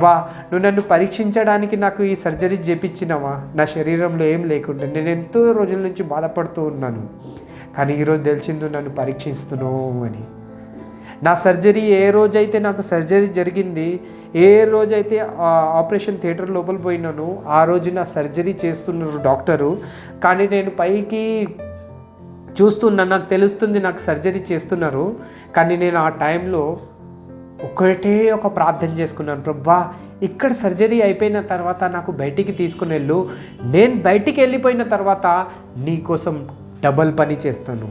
వా నువ్వు నన్ను పరీక్షించడానికి నాకు ఈ సర్జరీ చేపించినవా? నా శరీరంలో ఏం లేకుండా నేను ఎంతో రోజుల నుంచి బాధపడుతూ ఉన్నాను. కానీ ఈరోజు తెలిసింది నన్ను పరీక్షిస్తున్నావు అని. నా సర్జరీ ఏ రోజైతే నాకు సర్జరీ జరిగింది ఏ రోజైతే ఆపరేషన్ థియేటర్ లోపల పోయినాను ఆ రోజు నా సర్జరీ చేస్తున్నారు డాక్టరు. కానీ నేను పైకి చూస్తున్నా నాకు తెలుస్తుంది నాకు సర్జరీ చేస్తున్నారు. కానీ నేను ఆ టైంలో ఒకటే ఒక ప్రార్థన చేసుకున్నాను. ప్రభా ఇక్కడ సర్జరీ అయిపోయిన తర్వాత నాకు బయటికి తీసుకుని వెళ్ళు. నేను బయటికి వెళ్ళిపోయిన తర్వాత నీ కోసం డబల్ పని చేస్తాను.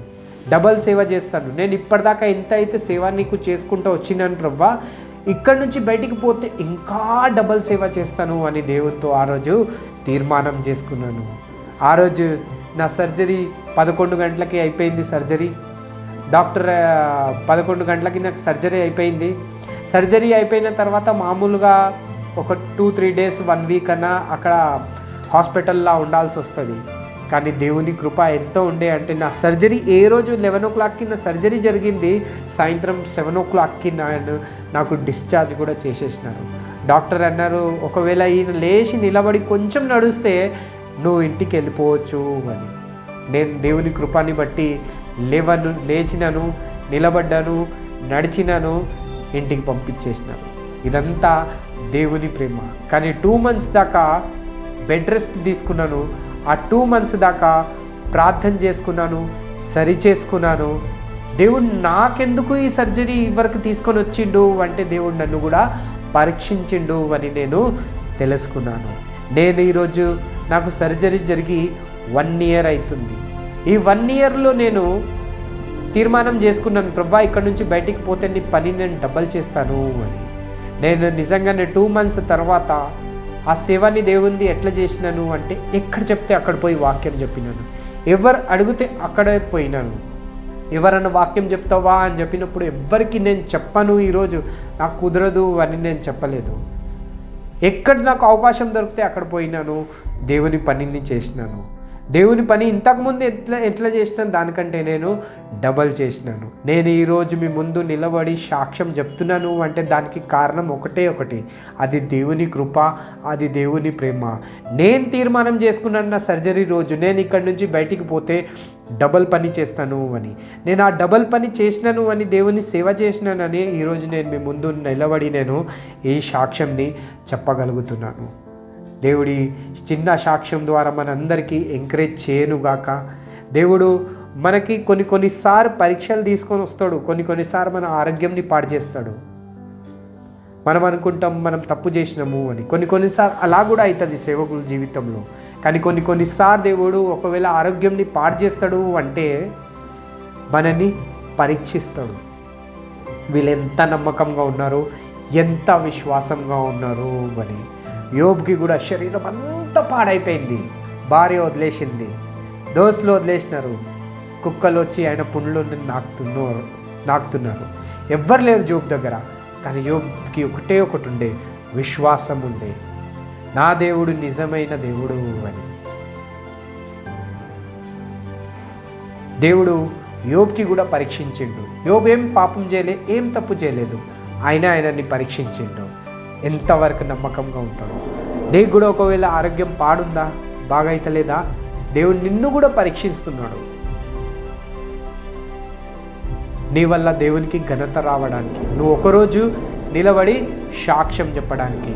డబల్ సేవ చేస్తాను. నేను ఇప్పటిదాకా ఎంత అయితే సేవ నీకు చేసుకుంటూ వచ్చినాను ప్రభా ఇక్కడ నుంచి బయటికి పోతే ఇంకా డబల్ సేవ చేస్తాను అని దేవునితో ఆ రోజు తీర్మానం చేసుకున్నాను. ఆ రోజు నా సర్జరీ పదకొండు గంటలకి అయిపోయింది సర్జరీ. డాక్టర్ పదకొండు గంటలకి నాకు సర్జరీ అయిపోయింది. సర్జరీ అయిపోయిన తర్వాత మామూలుగా ఒక two three days one week అన్నా అక్కడ హాస్పిటల్లో ఉండాల్సి వస్తుంది. కానీ దేవుని కృప ఎంత ఉండే అంటే నా సర్జరీ ఏ రోజు లెవెన్ ఓ క్లాక్కి నా సర్జరీ జరిగింది సాయంత్రం సెవెన్ ఓ క్లాక్కి నేను నాకు డిశ్చార్జ్ కూడా చేసేసినారు. డాక్టర్ అన్నారు ఒకవేళ ఈయన లేచి నిలబడి కొంచెం నడుస్తే నువ్వు ఇంటికి వెళ్ళిపోవచ్చు అని. నేను దేవుని కృపాని బట్టి లేవను లేచినను నిలబడ్డాను నడిచినను ఇంటికి పంపించేసినారు. ఇదంతా దేవుని ప్రేమ. కానీ టూ మంత్స్ దాకా బెడ్ రెస్ట్ తీసుకున్నాను. ఆ టూ మంత్స్ దాకా ప్రార్థన చేసుకున్నాను సరి చేసుకున్నాను. దేవుడు నాకెందుకు ఈ సర్జరీ వరకు తీసుకొని వచ్చిండు అంటే దేవుడు నన్ను కూడా పరీక్షించిండు అని నేను తెలుసుకున్నాను. నేను ఈరోజు నాకు సర్జరీ జరిగి వన్ ఇయర్ అవుతుంది. ఈ వన్ ఇయర్లో నేను తీర్మానం చేసుకున్నాను ప్రభా ఇక్కడ నుంచి బయటికి పోతే నీ పని నేను డబల్ చేస్తాను అని. నేను నిజంగానే టూ మంత్స్ తర్వాత ఆ సేవని దేవుంది ఎట్లా చేసినాను అంటే ఎక్కడ చెప్తే అక్కడ పోయి వాక్యం చెప్పినాను. ఎవరు అడిగితే అక్కడే పోయినాను. ఎవరన్నా వాక్యం చెప్తావా అని చెప్పినప్పుడు ఎవ్వరికి నేను చెప్పను ఈరోజు. నాకు కుదరదు అని నేను చెప్పలేదు. ఎక్కడ నాకు అవకాశం దొరికితే అక్కడ పోయినాను. దేవుని పనిని చేసినాను. దేవుని పని ఇంతకుముందు ఎట్లా ఎట్లా చేసినాను? దానికంటే నేను డబల్ చేసినాను. నేను ఈరోజు మీ ముందు నిలబడి సాక్ష్యం చెప్తున్నాను అంటే దానికి కారణం ఒకటే ఒకటి. అది దేవుని కృప అది దేవుని ప్రేమ. నేను తీర్మానం చేసుకున్నాను నా సర్జరీ రోజు నేను ఇక్కడి నుంచి బయటికి పోతే డబల్ పని చేస్తాను అని. నేను ఆ డబల్ పని చేసినాను అని దేవుని సేవ చేసినానని ఈరోజు నేను మీ ముందు నిలబడి నేను ఈ సాక్ష్యంని చెప్పగలుగుతున్నాను. దేవుడి చిన్న సాక్ష్యం ద్వారా మనందరికీ ఎంకరేజ్ చేయనుగాక. దేవుడు మనకి కొన్ని కొన్నిసార్లు పరీక్షలు తీసుకొని వస్తాడు. కొన్ని కొన్నిసార్లు మన ఆరోగ్యంని పాడు చేస్తాడు. మనం అనుకుంటాం మనం తప్పు చేసినాము అని. కొన్ని కొన్నిసార్లు అలా కూడా అవుతుంది సేవకుల జీవితంలో. కానీ కొన్ని కొన్నిసార్లు దేవుడు ఒకవేళ ఆరోగ్యంని పాడు చేస్తాడు అంటే మనని పరీక్షిస్తాడు. వీళ్ళు ఎంత నమ్మకంగా ఉన్నారు ఎంత విశ్వాసంగా ఉన్నారు అని. యోబ్కి కూడా శరీరం అంతా పాడైపోయింది. భార్య వదిలేసింది. దోస్తులు వదిలేసినారు. కుక్కలు వచ్చి ఆయన పుండ్లు నాకుతున్నారు నాకుతున్నారు. ఎవ్వరు లేరు జోబ్ దగ్గర. కానీ యోబ్కి ఒకటే ఒకటి ఉండే. విశ్వాసం ఉండే. నా దేవుడు నిజమైన దేవుడు అని. దేవుడు యోబ్కి కూడా పరీక్షించిండు. యోబ్ ఏం పాపం చేయలే ఏం తప్పు చేయలేదు. ఆయన ఆయనని పరీక్షించిండు. ఎంతవరకు నమ్మకంగా ఉంటాడు? నీకు కూడా ఒకవేళ ఆరోగ్యం పాడుందా? బాగా అయితలేదా దేవుడు నిన్ను కూడా పరీక్షిస్తున్నాడు. నీ వల్ల దేవునికి ఘనత రావడానికి నువ్వు ఒకరోజు నిలబడి సాక్ష్యం చెప్పడానికి.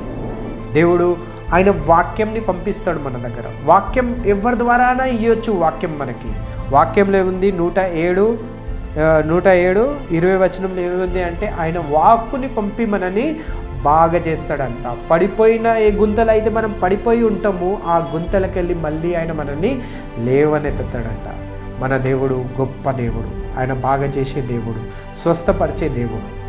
దేవుడు ఆయన వాక్యంని పంపిస్తాడు మన దగ్గర. వాక్యం ఎవరి ద్వారానా ఇవ్వచ్చు వాక్యం మనకి. వాక్యంలో ఏముంది? నూట ఏడు నూట ఏడు ఇరవై వచనంలో ఏముంది అంటే ఆయన వాక్కుని పంపి మనని బాగా చేస్తాడంట. పడిపోయిన ఏ గుంతలు అయితే మనం పడిపోయి ఉంటామో ఆ గుంతలకు వెళ్ళి మళ్ళీ ఆయన మనల్ని లేవనెత్తుతాడంట. మన దేవుడు గొప్ప దేవుడు. ఆయన బాగా చేసే దేవుడు. స్వస్థపరిచే దేవుడు.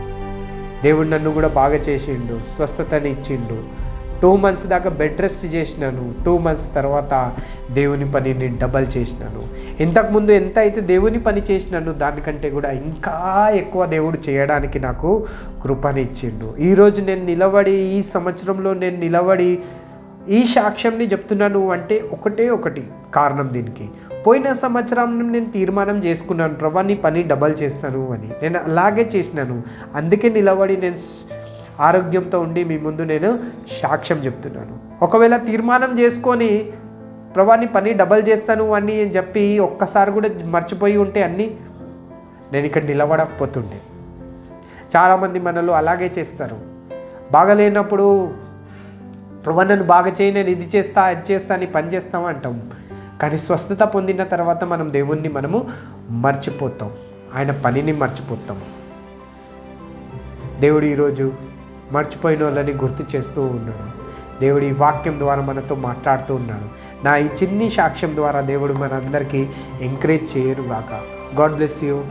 దేవుడు నన్ను కూడా బాగా చేసిండు. స్వస్థతని ఇచ్చిండు టూ మంత్స్ దాకా బెడ్ రెస్ట్ చేసినాను. టూ మంత్స్ తర్వాత దేవుని పనిని డబల్ చేసినాను. ఇంతకుముందు ఎంత అయితే దేవుని పని చేసినాను దానికంటే కూడా ఇంకా ఎక్కువ దేవుడు చేయడానికి నాకు కృపని ఇచ్చిండు. ఈరోజు నేను నిలబడి ఈ సంవత్సరంలో నేను నిలబడి ఈ సాక్ష్యంని చెప్తున్నాను అంటే ఒకటే ఒకటి కారణం దీనికి. పోయిన సంవత్సరం నేను తీర్మానం చేసుకున్నాను ప్రభా నీ పని డబల్ చేస్తాను అని. నేను అలాగే చేసినాను. అందుకే నిలబడి నేను ఆరోగ్యంతో ఉండి మీ ముందు నేను సాక్ష్యం చెప్తున్నాను. ఒకవేళ తీర్మానం చేసుకొని ప్రభాని పని డబల్ చేస్తాను అని అని చెప్పి ఒక్కసారి కూడా మర్చిపోయి ఉంటే అన్నీ నేను ఇక్కడ నిలబడకపోతుండే. చాలామంది మనలో అలాగే చేస్తారు. బాగలేనప్పుడు ప్రభా నన్ను బాగా చేయి నేను ఇది చేస్తా అది చేస్తా అని పని చేస్తాం అంటాం. కానీ స్వస్థత పొందిన తర్వాత మనం దేవుణ్ణి మనము మర్చిపోతాం. ఆయన పనిని మర్చిపోతాం. దేవుడు ఈరోజు మర్చిపోయిన వాళ్ళని గుర్తు చేస్తూ ఉన్నాడు. దేవుడు ఈ వాక్యం ద్వారా మనతో మాట్లాడుతూ ఉన్నాడు. నా ఈ చిన్ని సాక్ష్యం ద్వారా దేవుడు మనందరికీ ఎంకరేజ్ చేయను గాక గాడ్ బ్లెస్ యూ